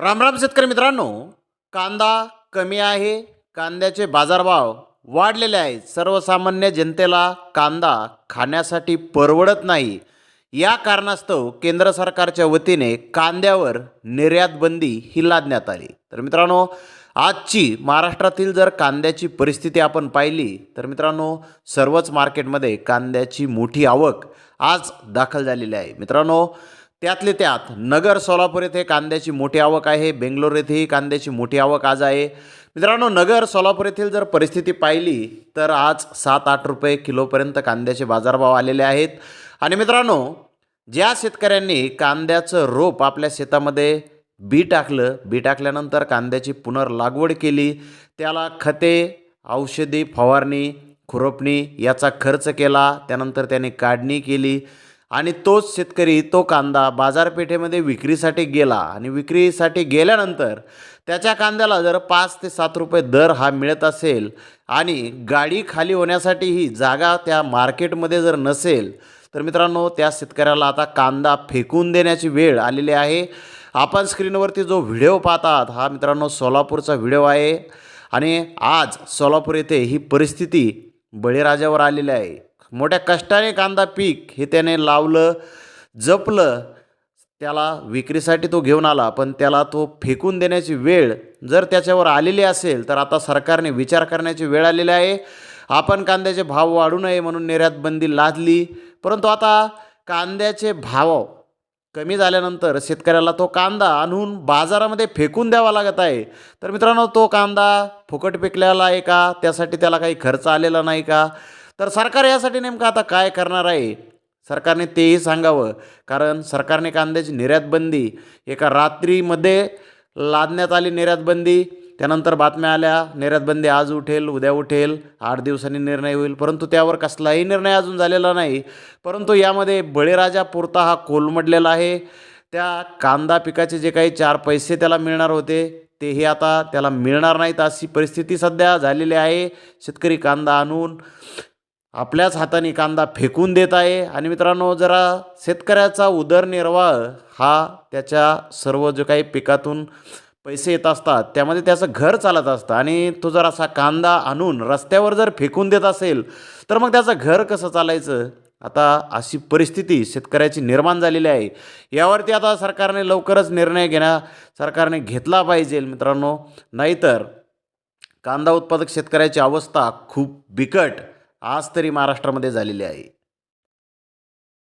रामराम शेतकरी मित्रांनो कांदा कमी आहे कांद्याचे बाजारभाव वाढलेले आहेत. सर्वसामान्य जनतेला कांदा खाण्यासाठी परवडत नाही. या कारणास्तव केंद्र सरकारच्या वतीने कांद्यावर निर्यात बंदी ही लादण्यात आली. तर मित्रांनो आजची महाराष्ट्रातील जर कांद्याची परिस्थिती आपण पाहिली तर मित्रांनो सर्वच मार्केटमध्ये कांद्याची मोठी आवक आज दाखल झालेली आहे. मित्रांनो त्यातले त्यात नगर सोलापूर येथे कांद्याची मोठी आवक आहे बेंगलोर येथेही कांद्याची मोठी आवक आज आहे. मित्रांनो नगर सोलापूर येथील जर परिस्थिती पाहिली तर आज सात आठ रुपये किलोपर्यंत कांद्याचे बाजारभाव आलेले आहेत. आणि मित्रांनो ज्या शेतकऱ्यांनी कांद्याचं रोप आपल्या शेतामध्ये बी टाकलं बी टाकल्यानंतर कांद्याची पुनर्लागवड केली त्याला खते औषधी फवारणी खुरपणी याचा खर्च केला त्यानंतर त्याने काढणी केली आणि तोच शेतकरी तो कांदा बाजारपेठेमध्ये विक्रीसाठी गेला आणि विक्रीसाठी गेल्यानंतर त्याच्या कांद्याला जर पाच ते सात रुपये दर हा मिळत असेल आणि गाडी खाली होण्यासाठीही जागा त्या मार्केटमध्ये जर नसेल तर मित्रांनो त्या शेतकऱ्याला आता कांदा फेकून देण्याची वेळ आलेली आहे. आपण स्क्रीनवरती जो व्हिडिओ पाहतात हा मित्रांनो सोलापूरचा व्हिडिओ आहे. आणि आज सोलापूर येथे ही परिस्थिती बळीराजावर आलेली आहे. मोठ्या कष्टाने कांदा पीक हे त्याने लावलं जपलं त्याला विक्रीसाठी तो घेऊन आला पण त्याला तो फेकून देण्याची वेळ जर त्याच्यावर आलेली असेल तर आता सरकारने विचार करण्याची वेळ आलेली आहे. आपण कांद्याचे भाव वाढू नये म्हणून निर्यात बंदी लादली परंतु आता कांद्याचे भाव कमी झाल्यानंतर शेतकऱ्याला तो कांदा आणून बाजारामध्ये फेकून द्यावा लागत आहे. तर मित्रांनो तो कांदा फुकट पिकलेला आहे का? त्यासाठी त्याला काही खर्च आलेला नाही का? तर सरकार यासाठी नेमकं आता काय करणार आहे? सरकारने तेही सांगावं. कारण सरकारने कांद्याची निर्यात बंदी एका रात्रीमध्ये लादण्यात आली निर्यात बंदी. त्यानंतर बातम्या आल्या निर्यातबंदी आज उठेल उद्या उठेल आठ दिवसांनी निर्णय होईल. परंतु त्यावर कसलाही निर्णय अजून झालेला नाही. परंतु यामध्ये बळीराजा पुरता हा कोलमडलेला आहे. त्या कांदा पिकाचे जे काही चार पैसे त्याला मिळणार होते तेही आता त्याला मिळणार नाहीत अशी परिस्थिती सध्या झालेली आहे. शेतकरी कांदा आणून आपल्याच हाताने कांदा फेकून देत आहे. आणि मित्रांनो जरा शेतकऱ्याचा उदरनिर्वाह हा त्याच्या सर्व जो काही पिकातून पैसे येत असतात त्यामध्ये त्याचं घर चालत असतं. आणि तो जर असा कांदा आणून रस्त्यावर जर फेकून देत असेल तर मग त्याचं घर कसं चालायचं? आता अशी परिस्थिती शेतकऱ्याची निर्माण झालेली आहे. यावरती आता सरकारने लवकरच निर्णय घेण्या सरकारने घेतला पाहिजे मित्रांनो. नाहीतर कांदा उत्पादक शेतकऱ्याची अवस्था खूप बिकट. आज तरी महाराष्ट्रामध्ये झालेली आहे.